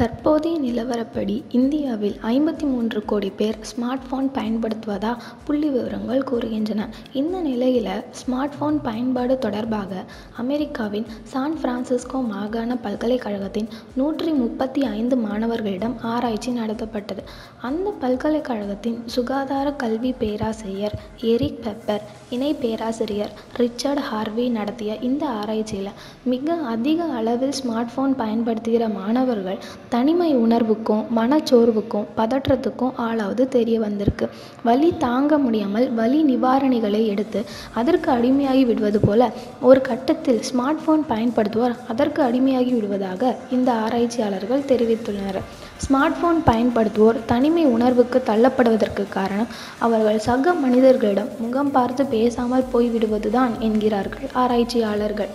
தற்போதைய நிலவரப்படி இந்தியாவில் ஐம்பத்தி மூன்று கோடி பேர் ஸ்மார்ட் ஃபோன் பயன்படுத்துவதா புள்ளி விவரங்கள் கூறுகின்றன. இந்த நிலையில் ஸ்மார்ட் ஃபோன் பயன்பாடு தொடர்பாக அமெரிக்காவின் சான் பிரான்சிஸ்கோ மாகாண பல்கலைக்கழகத்தின் நூற்றி முப்பத்தி ஐந்து மாணவர்களிடம் ஆராய்ச்சி நடத்தப்பட்டது. அந்த பல்கலைக்கழகத்தின் சுகாதார கல்வி பேராசிரியர் எரிக் பெப்பர் இணை பேராசிரியர் ரிச்சர்ட் ஹார்வி நடத்திய இந்த ஆராய்ச்சியில் மிக அதிக அளவில் ஸ்மார்ட் ஃபோன் பயன்படுத்துகிற மாணவர்கள் தனிமை உணர்வுக்கும் மனச்சோர்வுக்கும் பதற்றத்துக்கும் ஆளாவது தெரிய வந்திருக்கு. வலி தாங்க முடியாமல் வலி நிவாரணிகளை எடுத்து அதற்கு அடிமையாகி விடுவது போல ஒரு கட்டத்தில் ஸ்மார்ட் போன் பயன்படுத்துவோர் அதற்கு அடிமையாகி விடுவதாக இந்த ஆராய்ச்சியாளர்கள் தெரிவித்துள்ளனர். ஸ்மார்ட் போன் பயன்படுத்துவோர் தனிமை உணர்வுக்கு தள்ளப்படுவதற்கு காரணம் அவர்கள் சக மனிதர்களிடம் முகம் பார்த்து பேசாமல் போய்விடுவதுதான் என்கிறார்கள் ஆராய்ச்சியாளர்கள்.